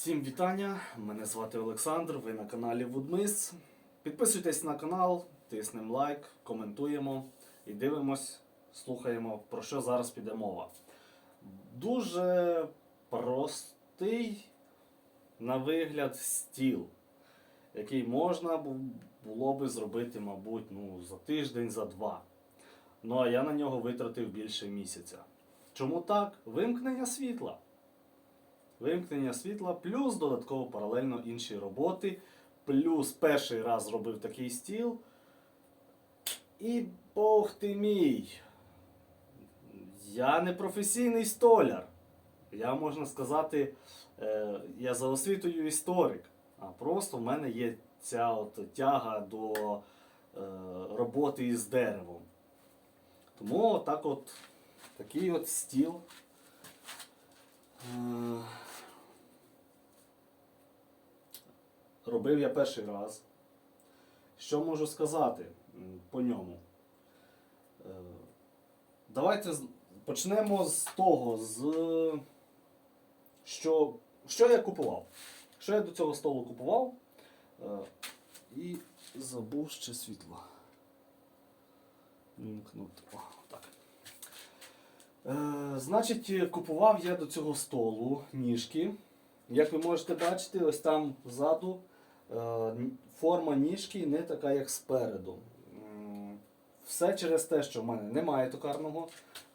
Всім вітання! Мене звати Олександр. Ви на каналі Woodmiss. Підписуйтесь на канал, тиснемо лайк, коментуємо і дивимось, слухаємо, про що зараз піде мова. Дуже простий на вигляд стіл, який можна було би зробити, мабуть, ну, за тиждень, за два. Ну а я на нього витратив більше місяця. Чому так? Вимкнення світла. Вимкнення світла, плюс додатково паралельно інші роботи. Плюс перший раз зробив такий стіл. І Бог ти мій. Я не професійний столяр. Я можна сказати, е, я за освітою історик. А просто в мене є ця от тяга до е, роботи із деревом. Тому так от такий от стіл. Робив я перший раз. Що можу сказати по ньому? Е, Давайте почнемо з того, з що, що я купував. Що я до цього столу купував? Е, І забув ще світло. Вімкнути. О, так. Е, значить, купував я до цього столу ніжки. Як ви можете бачити, ось там ззаду форма ніжки не така, як спереду. Все через те, що в мене немає токарного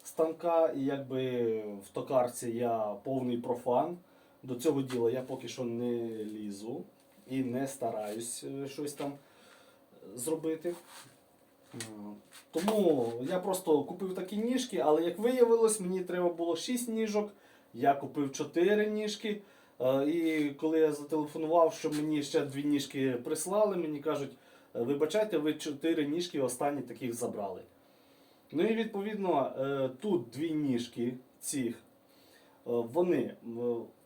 станка, і якби в токарці я повний профан. До цього діла я поки що не лізу і не стараюсь е, щось там е, зробити. Е, Тому я просто купив такі ніжки, але як виявилось, мені треба було 6 ніжок. Я купив 4 ніжки. Е, І коли я зателефонував, що мені ще дві ніжки прислали, мені кажуть, «Е, вибачайте, ви 4 ніжки останні таких забрали. Ну і відповідно е, тут дві ніжки цих, вони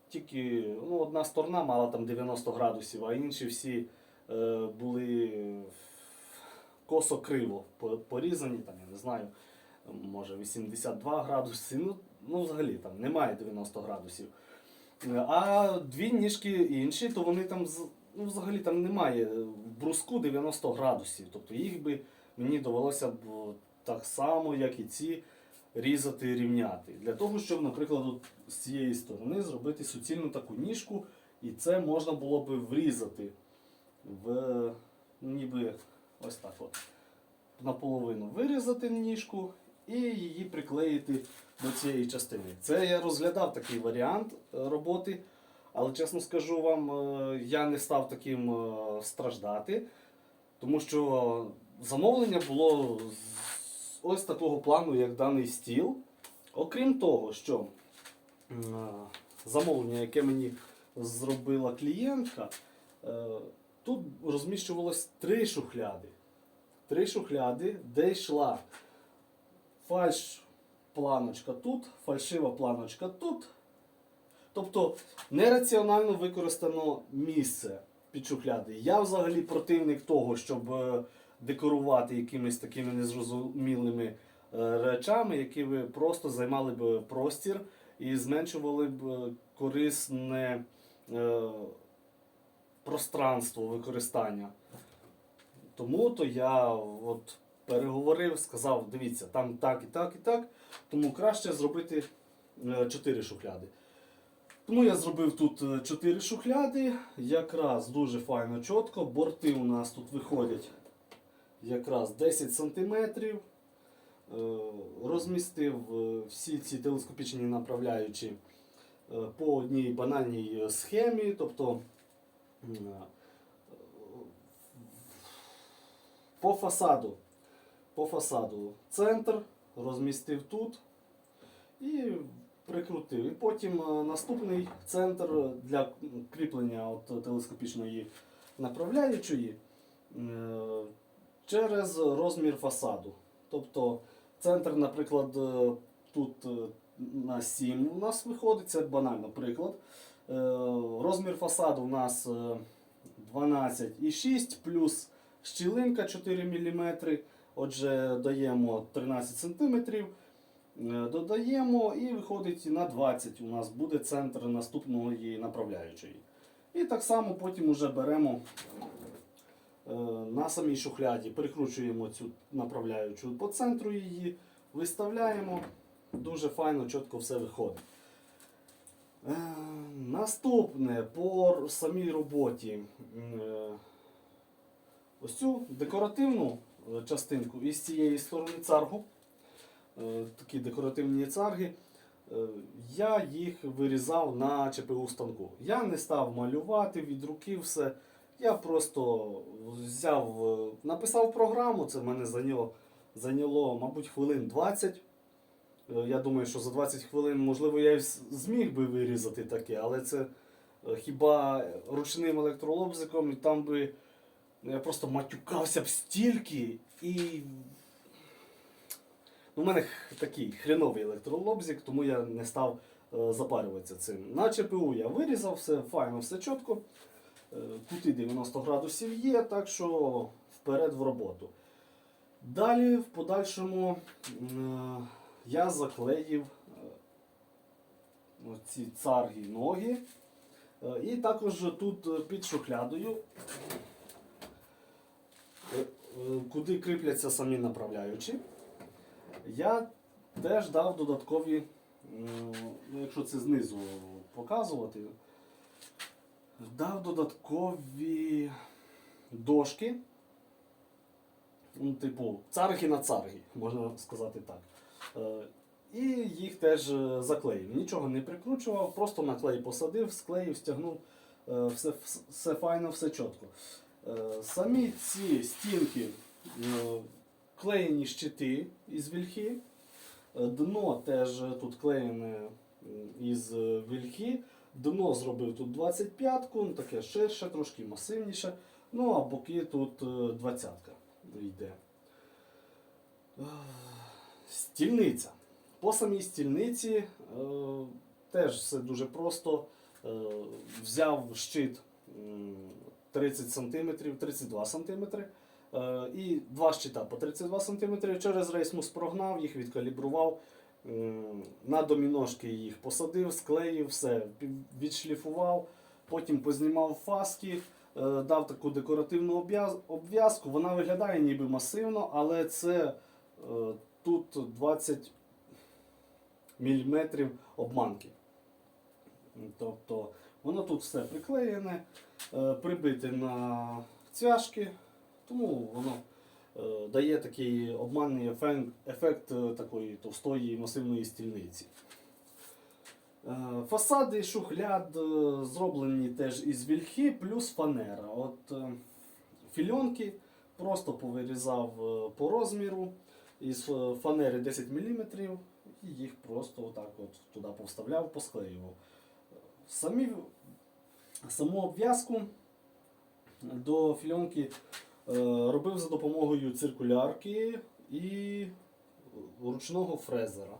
тільки ну, одна сторона мала там 90 градусів, а інші всі були косо криво порізані, там, я не знаю, може 82 градуси. Ну, ну взагалі там немає 90 градусів. Е, А дві ніжки інші, то вони там ну, взагалі там немає в бруску 90 градусів. Тобто їх би мені довелося б так само, як і ці, різати рівняти. Для того, щоб, наприклад, от з цієї сторони зробити суцільну таку ніжку, і це можна було би врізати в ніби ось так от. Наполовину вирізати ніжку і її приклеїти до цієї частини. Це я розглядав такий варіант е, роботи, але чесно скажу вам, е, я не став таким е, страждати, тому що замовлення було з ось такого плану, як даний стіл. Окрім того, що замовлення, яке мені зробила клієнтка, тут розміщувалось три шухляди. Три шухляди, де йшла фальш планочка тут, фальшива планочка тут. Тобто нераціонально використано місце під шухляди. Я взагалі противник того, щоб е, декорувати якимись такими незрозумілими е, речами, які би просто займали б простір і зменшували б е, корисне е, пространство використання. Тому то я от переговорив, сказав, дивіться, там так і так і так, тому краще зробити 4 шухляди. Тому я зробив тут 4 шухляди, якраз дуже файно чітко. Борти у нас тут виходять якраз 10 см. Розмістив е, всі ці телескопічні направляючі е, по одній банальній е, схемі. Тобто е, по фасаду. По фасаду центр розмістив тут і прикрутив. І потім е, наступний центр для кріплення от телескопічної направляючої е, через розмір фасаду. Тобто центр, наприклад, е, тут на 7 у нас виходить, це банально приклад. Розмір фасаду у нас е, 12,6 плюс щілинка 4 мм. Отже, даємо 13 см, додаємо і виходить на 20 у нас буде центр наступної направляючої. І так само потім вже беремо е, на самій шухляді, прикручуємо цю направляючу по центру її, виставляємо. Дуже файно, чітко все виходить. Е, Наступне по самій роботі. Е, Ось цю декоративну е, частинку із цієї сторони царгу, е, такі декоративні царги, е, я їх вирізав на ЧПУ станку. Я не став малювати від руки все. Я просто взяв, написав програму, це мене зайняло, зайняло мабуть, хвилин 20. Е, Я думаю, що за 20 хвилин, можливо, я й зміг би вирізати таке, але це хіба ручним електролобзиком, і там би ну, я просто матюкався б стільки і. Ну, у мене такий хреновий електролобзик, тому я не став е, запарюватися цим. На ЧПУ я вирізав, все файно, все чітко. Е, Кути 90 градусів є, так що вперед в роботу. Далі, в подальшому, м, я заклеїв е, ці царги ноги. Е, І також тут е, під шухлядою, е, е, куди кріпляться самі направляючі, я теж дав додаткові, ну, якщо це знизу показувати, дав додаткові дошки. Ну, типу, царги на царги, можна сказати так. Е, І їх теж е, заклеїв. Нічого не прикручував, просто на клей посадив, склеїв, стягнув, е, все, все файно, все чітко. Е, Самі ці стінки е, клеєні щити із вільхи. Е, Дно теж тут клеєне із вільхи. Дно зробив тут 25-ку, ну, таке ширше, трошки масивніше. Ну а боки тут 20-ка йде. Стільниця. По самій стільниці теж все дуже просто. Взяв щит 30 см, 32 см. І два щита по 32 см. Через рейсмус прогнав, їх відкалібрував. На доміношки їх посадив, склеїв, все, відшліфував, потім познімав фаски, е, дав таку декоративну обв'язку. Вона виглядає ніби масивно, але це е, тут 20 мм обманки. Тобто воно тут все приклеєне, е, прибите на цвяшки, тому воно е, дає такий обманний ефект, ефект такої товстої масивної стільниці. Е, Фасади шухляд зроблені теж із вільхи плюс фанера. От фільонки просто повирізав по розміру із фанери 10 мм і їх просто отак от туди повставляв, посклеював. Самі, саму обв'язку до фільонки е, робив за допомогою циркулярки і ручного фрезера,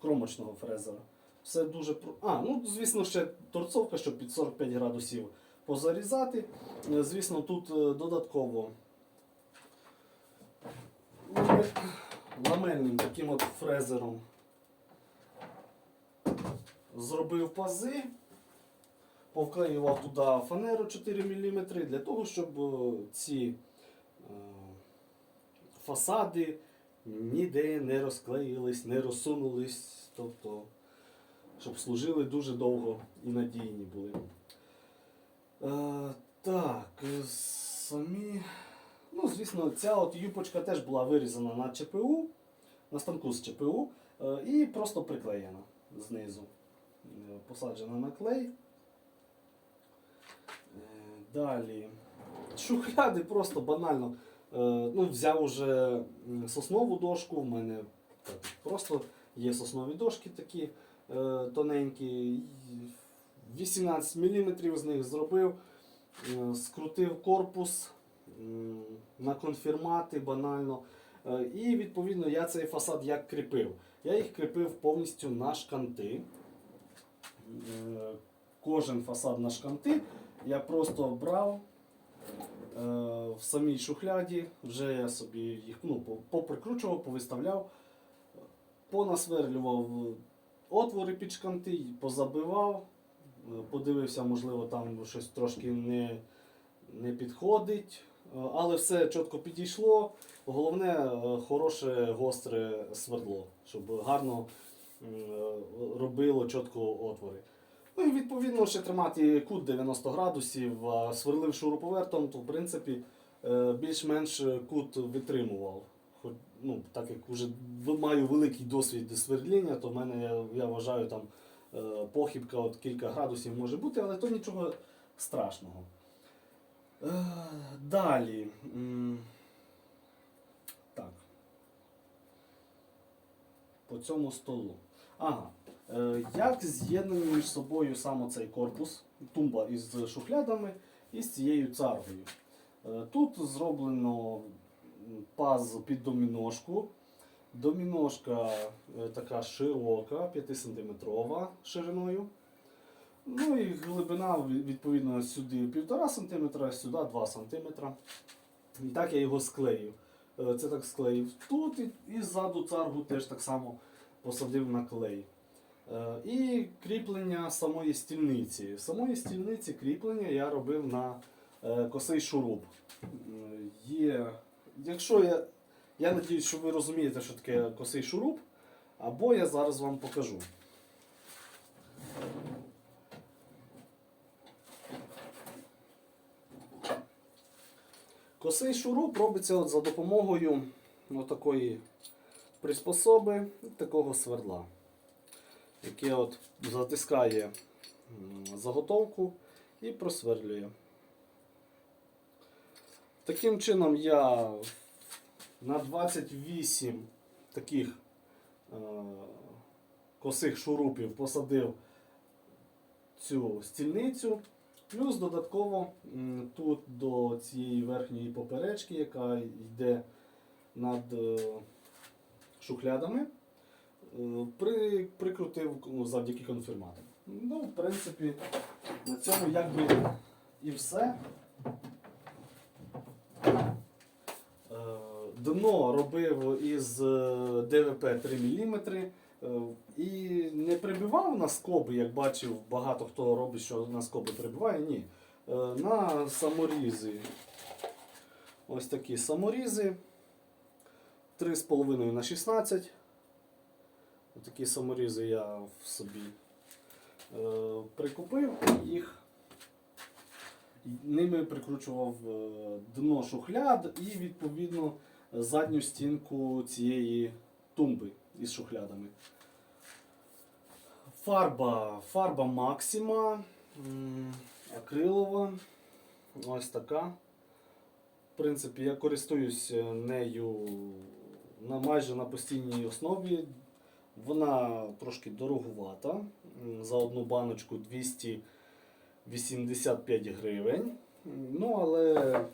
кромочного фрезера. Все дуже. А, ну звісно, ще торцовка, щоб під 45 градусів позарізати. Е, Звісно, тут е, додатково ламе- ламельним таким от фрезером зробив пази, повклеював туди фанеру 4 мм для того, щоб е, ці е, фасади ніде не розклеїлись, не розсунулись, тобто, щоб служили дуже довго і надійні були. Е, так, самі. Ну, звісно, ця от юпочка теж була вирізана на ЧПУ, на станку з ЧПУ, і просто приклеєна знизу. Посаджена на клей. Далі. Шухляди просто банально. Е, Ну, взяв уже соснову дошку, в мене просто є соснові дошки такі е, тоненькі. 18 мм з них зробив, е, скрутив корпус на конфірмати банально. І відповідно я цей фасад як кріпив. Я їх кріпив повністю на шканти. Кожен фасад на шканти я просто брав е, в самій шухляді, вже я собі їх ну, поприкручував, повиставляв, понасверлював отвори під шканти, позабивав, подивився, можливо, там щось трошки не, не підходить. Е, Але все чітко підійшло. Головне е, хороше гостре свердло, щоб гарно е, робило чітко отвори. Ну і відповідно ще тримати кут 90 градусів, сверлив шуруповертом, то в принципі е, більш-менш кут витримував. Хоч, ну, так як вже маю великий досвід свердління, то в мене я, я вважаю там е, похибка от кілька градусів може бути, але то нічого страшного. Е, Далі. Так. По цьому столу. Ага. Е, Як з'єднаний між собою саме цей корпус, тумба із шухлядами і з цією царгою? Е, Тут зроблено паз під доміношку. Доміношка е, така широка, 5-сантиметрова шириною. Ну і глибина відповідно сюди 1,5 см, сюди 2 см. І так я його склеїв. Е, Це так склеїв тут і ззаду царгу теж так само посадив на клей. Е, І кріплення самої стільниці. Самої стільниці кріплення я робив на е, косий шуруп. Е, Є, якщо я, я надіюсь, що ви розумієте, що таке косий шуруп, або я зараз вам покажу. Косий шуруп робиться от за допомогою такої приспособи, такого сверла, яке от затискає заготовку і просверлює. Таким чином я на 28 таких е, косих шурупів посадив цю стільницю. Плюс додатково тут до цієї верхньої поперечки, яка йде над е, шухлядами, при, прикрутив ну, завдяки конфірматам. Ну, в принципі, на цьому якби і все. Е, Дно робив із е, ДВП 3 мм і не прибивав на скоби, як бачив, багато хто робить, що на скоби прибиває. Ні. Е, На саморізи. Ось такі саморізи. 3,5 на 16. Такі саморізи я в собі е, прикупив їх. Ними прикручував е, дно шухляд і відповідно задню стінку цієї тумби із шухлядами. Фарба, фарба Максима, акрилова. Ось така. В принципі, я користуюсь е, нею на майже на постійній основі. Вона трошки дороговата. За одну баночку 285 гривень. Ну, але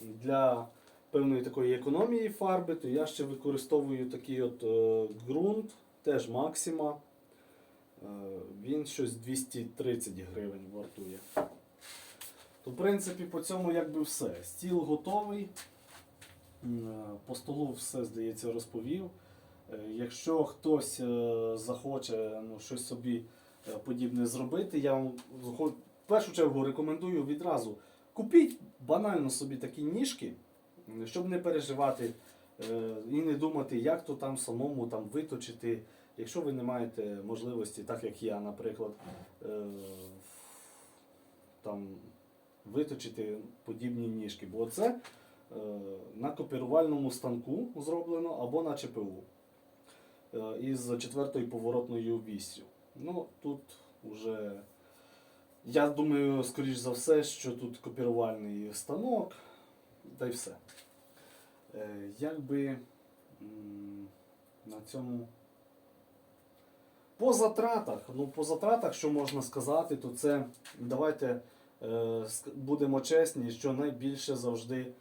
для певної такої економії фарби, то я ще використовую такий от е, ґрунт, теж Максима. Е, Він щось 230 гривень вартує. То, в принципі, по цьому якби все. Стіл готовий. Е, По столу все, здається, розповів. Е, Якщо хтось е, захоче ну, щось собі е, подібне зробити, я вам в першу чергу рекомендую відразу купіть банально собі такі ніжки, щоб не переживати і не думати, як то там самому там виточити. Якщо ви не маєте можливості, так як я, наприклад, там виточити подібні ніжки. Бо це на копірувальному станку зроблено або на ЧПУ із четвертою поворотною віссю. Ну, тут вже, я думаю, скоріш за все, що тут копірувальний станок, та й все. Е, Якби на цьому. По затратах, ну по затратах, що можна сказати, то це давайте е, будемо чесні, що найбільше завжди е,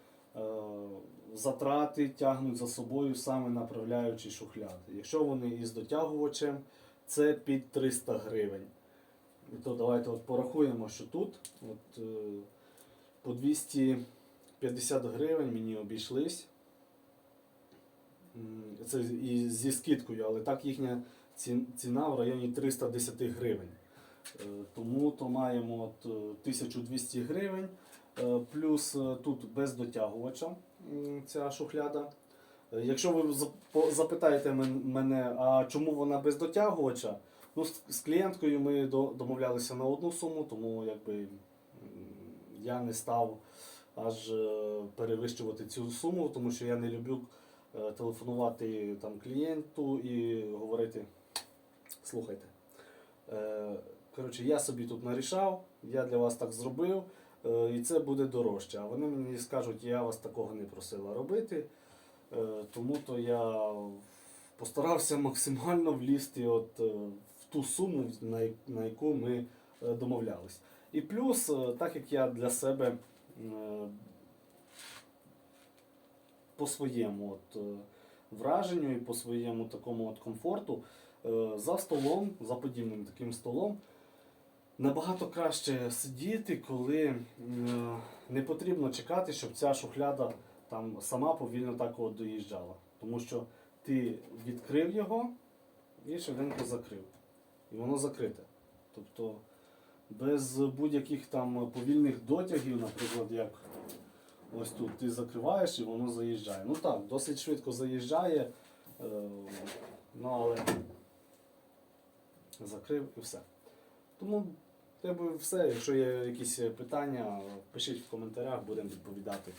затрати тягнуть за собою саме направляючі шухляди. Якщо вони із дотягувачем, це під 300 гривень. І То давайте от порахуємо, що тут от, е, по 250 гривень мені обійшлись. Це і зі скидкою, але так їхня ціна в районі 310 гривень. Е, Тому то маємо от, е, 1200 гривень. Е, Плюс е, тут без дотягувача ця шухляда. Е, Якщо ви запитаєте мене, а чому вона без дотягувача, ну, з, клієнткою ми домовлялися на одну суму, тому якби я не став аж е, перевищувати цю суму, тому що я не люблю е, телефонувати там клієнту і говорити, слухайте. Коротше, я собі тут нарішав, я для вас так зробив, і це буде дорожче. А вони мені скажуть, я вас такого не просила робити. Е, Тому то я постарався максимально влізти от, е, в ту суму, на яку ми е, домовлялись. І плюс, е, так як я для себе е, по своєму от, е, враженню і по своєму такому от комфорту, е, за столом, за подібним таким столом, набагато краще сидіти, коли е, не потрібно чекати, щоб ця шухляда там сама повільно так от доїжджала. Тому що ти відкрив його і швиденько закрив. І воно закрите. Тобто без будь-яких там повільних дотягів, наприклад, як ось тут ти закриваєш і воно заїжджає. Ну так, досить швидко заїжджає, е, ну але закрив і все. Тому в буде все. Якщо є якісь питання, пишіть в коментарях, будемо відповідати.